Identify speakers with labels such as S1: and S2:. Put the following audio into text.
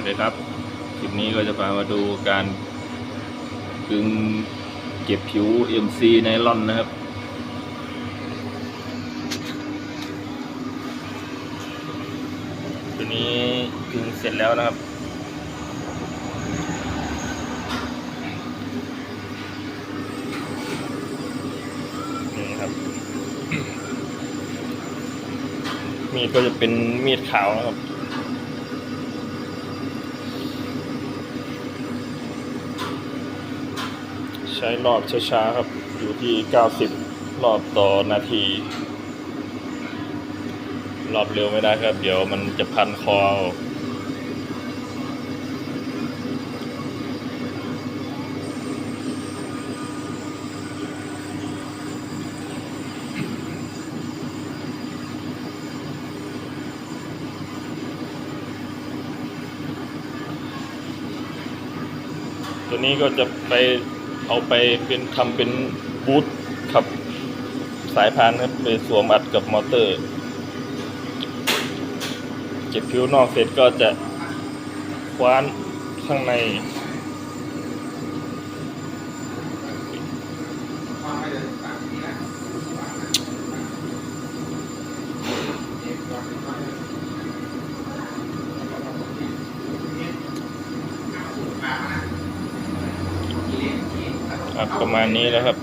S1: วัสดีครับ คลิปนี้ก็จะพามาดูการกึงเก็บผิว MC ไนลอนนะครับ ตัวนี้กึงเสร็จแล้วนะครับ นี่ครับ มีดก็จะเป็นมีดขาวนะครับ ใช้รอบช้าๆครับ อยู่ที่ 90 รอบต่อนาที รอบเร็วไม่ได้ครับ เดี๋ยวมันจะพันคอตัวนี้ก็จะไป เอาไปเป็นทำเป็นบูทขับสายพานครับไปสวมอัดกับมอเตอร์ เก็บผิวนอกเสร็จก็จะคว้านข้างใน ครับประมาณนี้แล้วครับ